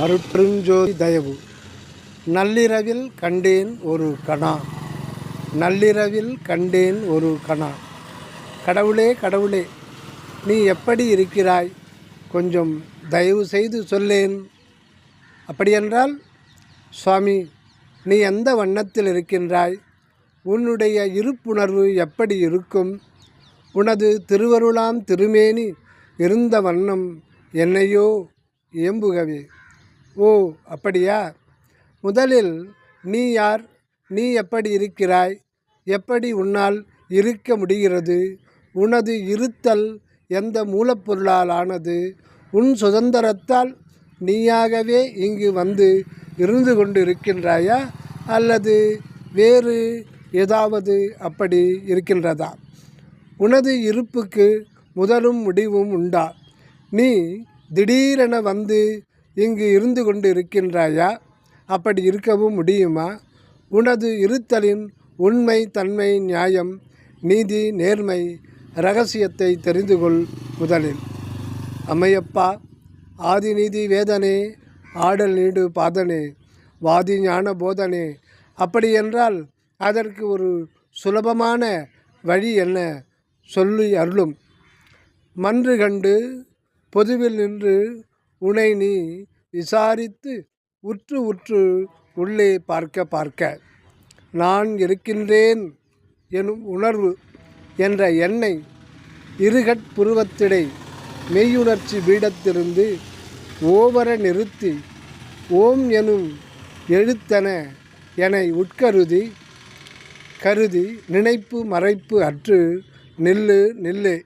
அருட்பெருஞ்சோதி தயவு. நள்ளிரவில் கண்டேன் ஒரு கணா. நள்ளிரவில் கண்டேன் ஒரு கணா. கடவுளே கடவுளே நீ எப்படி இருக்கிறாய்? கொஞ்சம் தயவு செய்து சொல்லேன். அப்படியென்றால் சுவாமி நீ எந்த வண்ணத்தில் இருக்கின்றாய்? உன்னுடைய இருப்புணர்வு எப்படி இருக்கும்? உனது திருவருளாம் திருமேனி இருந்த வண்ணம் என்னையோ ஏம்புகவே. ஓ அப்படியா? முதலில் நீ யார்? நீ எப்படி இருக்கிறாய்? எப்படி உன்னால் இருக்க முடிகிறது? உனது இருத்தல் எந்த மூலப்பொருளால் ஆனது உன் சுதந்திரத்தால் நீயாகவே இங்கு வந்து இருந்து கொண்டு இருக்கின்றாயா அல்லது வேறு ஏதாவது அப்படி இருக்கின்றதா? உனது இருப்புக்கு முதலும் முடிவும் உண்டா? நீ திடீரென வந்து இங்கு இருந்து கொண்டு இருக்கின்றாயா அப்படி இருக்கவும் முடியுமா? உனது இருத்தலின் உண்மை தன்மை நியாயம் நீதி நேர்மை ரகசியத்தை தெரிந்து கொள் முதலில். அம்மையப்பா ஆதிநீதி வேதனே ஆடல் நீடு பாதனே வாதி ஞான போதனே. அப்படியென்றால் அதற்கு ஒரு சுலபமான வழி என்ன? சொல்லி அருளும். மன்று கண்டு பொதுவில் நின்று உனை நீ விசாரித்து உற்று உற்று உள்ளே பார்க்க பார்க்க. நான் இருக்கின்றேன் எனும் உணர்வு என்ற எண்ணெய் இருகட்புருவத்திடை மெய்யுணர்ச்சி பீடத்திலிருந்து ஓவர நிறுத்தி ஓம் எனும் எழுத்தன என உட்கருதி கருதி நினைப்பு மறைப்பு அற்று நில்லு நில்லு.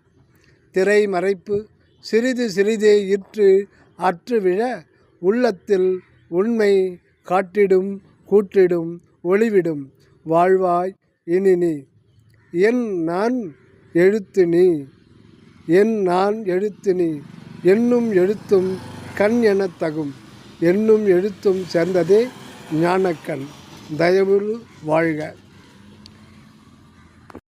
திரை மறைப்பு சிறிது சிறிதே இற்று அற்றுவிழ உள்ளத்தில் உண்மை காட்டிடும் கூற்றிடும் ஒளிவிடும். வாழ்வாய் இனி நீ. என் நான் எழுத்து நீ. என் நான் எழுத்து நீ. என்னும் எழுத்தும் கண் எனத் தகும். என்னும் எழுத்தும் சேர்ந்ததே ஞானக்கண். தயவுறு வாழ்க.